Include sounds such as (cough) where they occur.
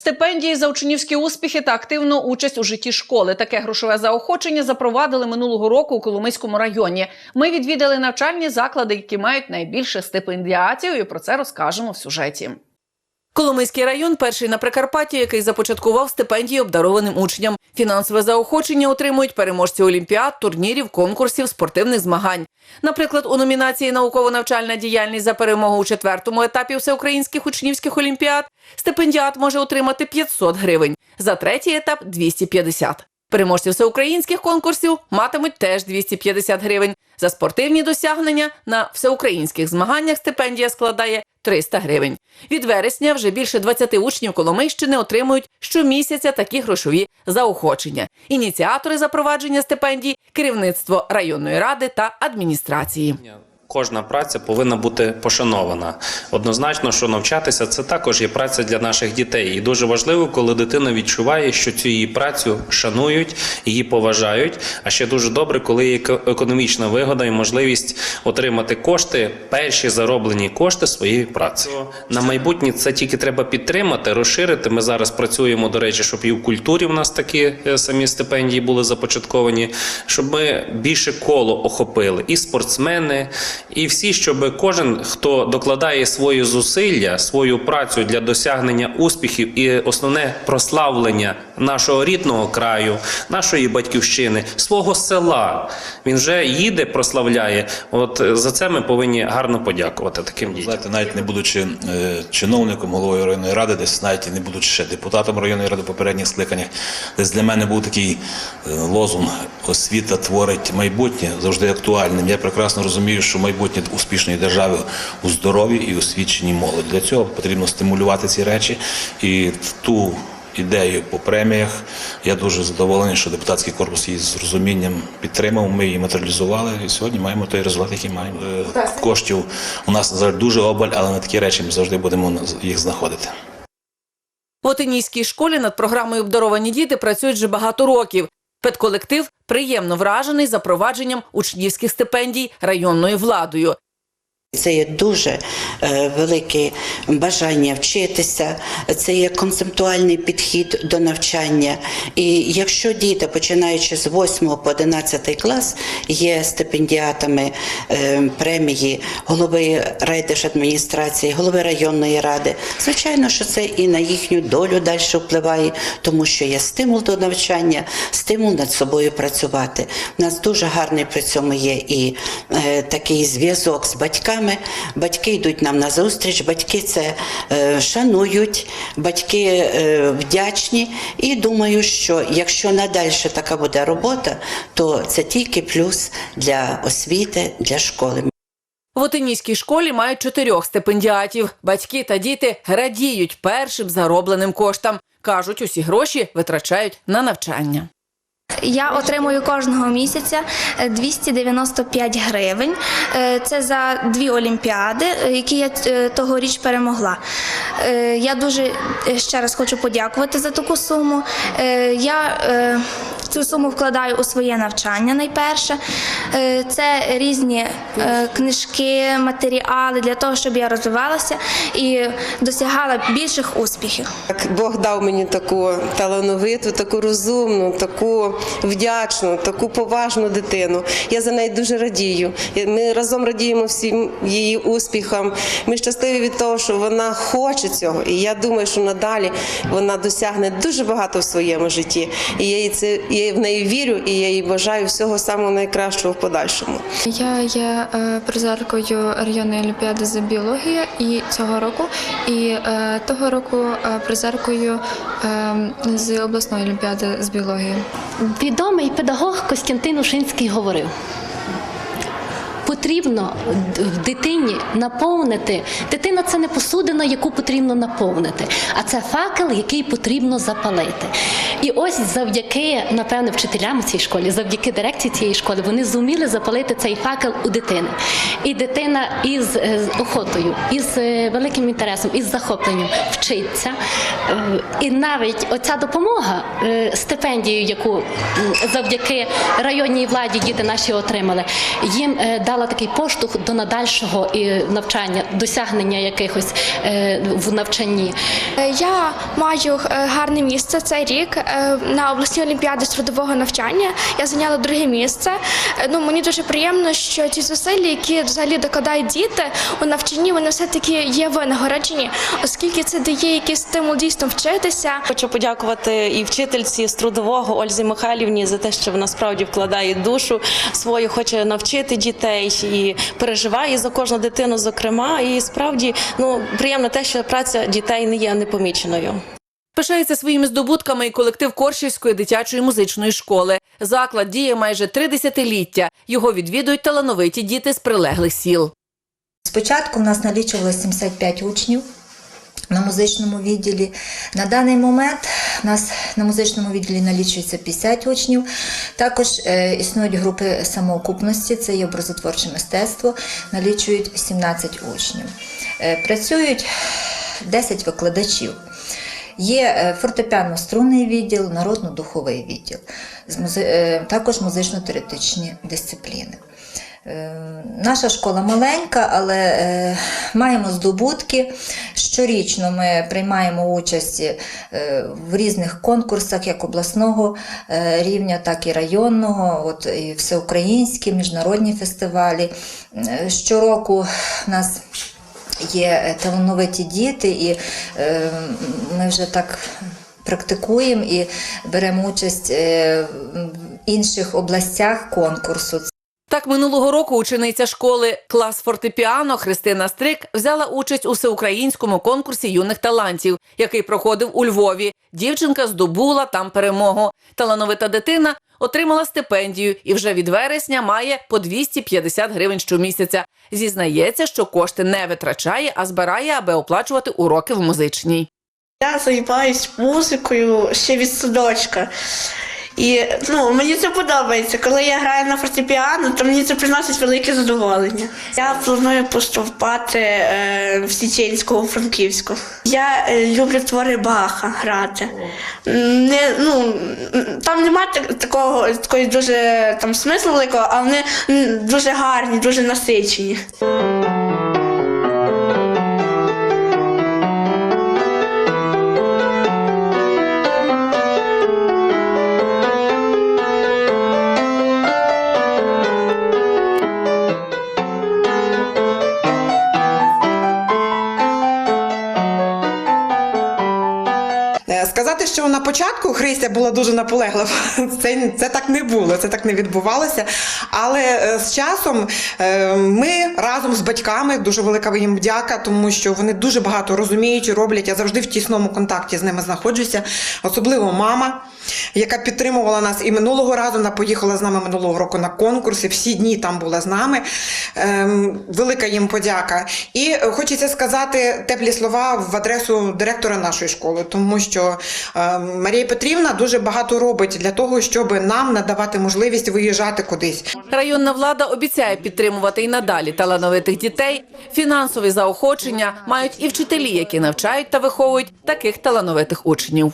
Стипендії за учнівські успіхи та активну участь у житті школи. Таке грошове заохочення запровадили минулого року у Коломийському районі. Ми відвідали навчальні заклади, які мають найбільше стипендіатів, і про це розкажемо в сюжеті. Коломийський район перший на Прикарпатті, який започаткував стипендії обдарованим учням. Фінансове заохочення отримують переможці олімпіад, турнірів, конкурсів, спортивних змагань. Наприклад, у номінації Науково-навчальна діяльність за перемогу у четвертому етапі всеукраїнських учнівських олімпіад стипендіат може отримати 500 гривень, за третій етап 250. Переможці всеукраїнських конкурсів матимуть теж 250 гривень. За спортивні досягнення на всеукраїнських змаганнях стипендія складає 300 гривень. Від вересня вже більше 20 учнів Коломийщини отримують щомісяця такі грошові заохочення. Ініціатори запровадження стипендій керівництво районної ради та адміністрації. Кожна праця повинна бути пошанована. Однозначно, що навчатися це також є праця для наших дітей. І дуже важливо, коли дитина відчуває, що цю її працю шанують, її поважають. А ще дуже добре, коли є еко- економічна вигода і можливість отримати кошти, перші зароблені кошти своєї праці. На майбутнє це тільки треба підтримати, розширити. Ми зараз працюємо, до речі, щоб і в культурі в нас такі е, самі стипендії були започатковані, щоб ми більше коло охопили і спортсмени, і всі, щоб кожен, хто докладає свої зусилля, свою працю для досягнення успіхів і основне прославлення нашого рідного краю, нашої батьківщини, свого села. Він вже їде, прославляє. От е, за це ми повинні гарно подякувати таким дітям. Знаєте, навіть не будучи е, чиновником головою районної ради, десь навіть не будучи ще депутатом районної ради попередніх скликаннях, десь для мене був такий е, лозунг освіта творить майбутнє завжди актуальним. Я прекрасно розумію, що майбутнє успішної держави у здоров'ї і освіченій молоді. Для цього потрібно стимулювати ці речі і ту. Ідею по преміях. Я дуже задоволений, що депутатський корпус її з розумінням підтримав. Ми її матеріалізували, і сьогодні маємо той результат, який маємо. Е, Коштів у нас на дуже обаль, але на такі речі ми завжди будемо їх знаходити. В Отинійській школі над програмою обдаровані діти працюють вже багато років. Педколектив приємно вражений запровадженням учнівських стипендій районною владою. Це є дуже е, велике бажання вчитися, це є концептуальний підхід до навчання. І якщо діти, починаючи з 8 по 11 клас, є стипендіатами е, премії голови райдержадміністрації, голови районної ради, звичайно, що це і на їхню долю далі впливає, тому що є стимул до навчання, стимул над собою працювати. У нас дуже гарний при цьому є і е, такий зв'язок з батьками. Батьки йдуть нам на зустріч, батьки це е, шанують, батьки е, вдячні. І думаю, що якщо надалі така буде робота, то це тільки плюс для освіти, для школи. В Отинійській школі мають чотирьох стипендіатів. Батьки та діти радіють першим заробленим коштам. Кажуть, усі гроші витрачають на навчання. Я отримую кожного місяця е, 295 гривень. Е, Це за дві олімпіади, е, які я е, тогоріч перемогла. Е, Я дуже е, ще раз хочу подякувати за таку суму. Е, Я е, цю суму вкладаю у своє навчання найперше. Е, Це різні е, книжки, матеріали для того, щоб я розвивалася і досягала більших успіхів. Бог дав мені таку талановиту, таку розумну, таку вдячну, таку поважну дитину. Я за неї дуже радію. Ми разом радіємо всім її успіхам. Ми щасливі від того, що вона хоче цього. І я думаю, що надалі вона досягне дуже багато в своєму житті. І я це я в неї вірю, і я їй бажаю всього самого найкращого подальшому. Я є е, призеркою районної олімпіади з біології і цього року, і е, того року е, призеркою з обласної олімпіади з біології. Відомий педагог Костянтин Ушинський говорив. Потрібно в дитині наповнити. Дитина це не посудина, яку потрібно наповнити, а це факел, який потрібно запалити. І ось завдяки, напевно, вчителям у цій школі, завдяки дирекції цієї школи, вони зуміли запалити цей факел у дитини. І дитина із е, охотою, із е, великим інтересом, із захопленням вчиться. Е, І навіть оця допомога стипендією, яку завдяки районній владі діти наші отримали, їм дала такий поштовх до надальшого і навчання, досягнення якихось е, в навчанні. Е, Я маю е, гарне місце цей рік на обласній олімпіаді з трудового навчання. Я зайняла друге місце. Ну мені дуже приємно, що ті зусилля, які взагалі докладають діти у навчанні, вони все таки є винагороджені, оскільки це дає якийсь стимул дійсно вчитися. Хочу подякувати і вчительці з трудового Ользі Михайлівні за те, що вона справді вкладає душу свою, хоче навчити дітей і переживає за кожну дитину, зокрема. І справді ну приємно те, що праця дітей не є непоміченою. Пишається своїми здобутками і колектив Коршівської дитячої музичної школи. Заклад діє майже три десятиліття. Його відвідують талановиті діти з прилеглих сіл. Спочатку в нас налічувалося 75 учнів на музичному відділі. На даний момент у нас на музичному відділі налічується 50 учнів. Також е, існують групи самоокупності, це є образотворче мистецтво, налічують 17 учнів. Е, працюють 10 викладачів. Є е, фортепіано-струнний відділ, народно-духовий відділ, також музично-теоретичні дисципліни. Е, Наша школа маленька, але е, маємо здобутки. Щорічно ми приймаємо участь е, в різних конкурсах, як обласного рівня, так і районного, от і всеукраїнські, міжнародні фестивалі. Щороку в нас є талановиті діти, і ми вже так практикуємо і беремо участь в інших областях конкурсу. Так минулого року учениця школи клас фортепіано Христина Стрик взяла участь у всеукраїнському конкурсі юних талантів, який проходив у Львові. Дівчинка здобула там перемогу. Талановита дитина отримала стипендію і вже від вересня має по 250 гривень щомісяця. Зізнається, що кошти не витрачає, а збирає, аби оплачувати уроки в музичній. Я займаюсь музикою ще від садочка. І ну, мені це подобається. Коли я граю на фортепіано, то мені це приносить велике задоволення. Я планую поступати е, в Січенську, у Франківську. Я е, люблю твори Баха грати. Не, ну, там немає так- такого такої дуже там смислу великого, але вони дуже гарні, дуже насичені. Сказати, що на початку Христя була дуже наполеглива, (laughs) це, це так не було, це так не відбувалося. Але е, з часом е, ми разом з батьками дуже велика їм вдяка, тому що вони дуже багато розуміють і роблять. Я завжди в тісному контакті з ними знаходжуся, особливо мама. Яка підтримувала нас і минулого разу вона поїхала з нами минулого року на конкурс, і всі дні там була з нами. Ем, велика їм подяка. І е, хочеться сказати теплі слова в адресу директора нашої школи, тому що е, Марія Петрівна дуже багато робить для того, щоб нам надавати можливість виїжджати кудись. Районна влада обіцяє підтримувати і надалі талановитих дітей. Фінансові заохочення мають і вчителі, які навчають та виховують таких талановитих учнів.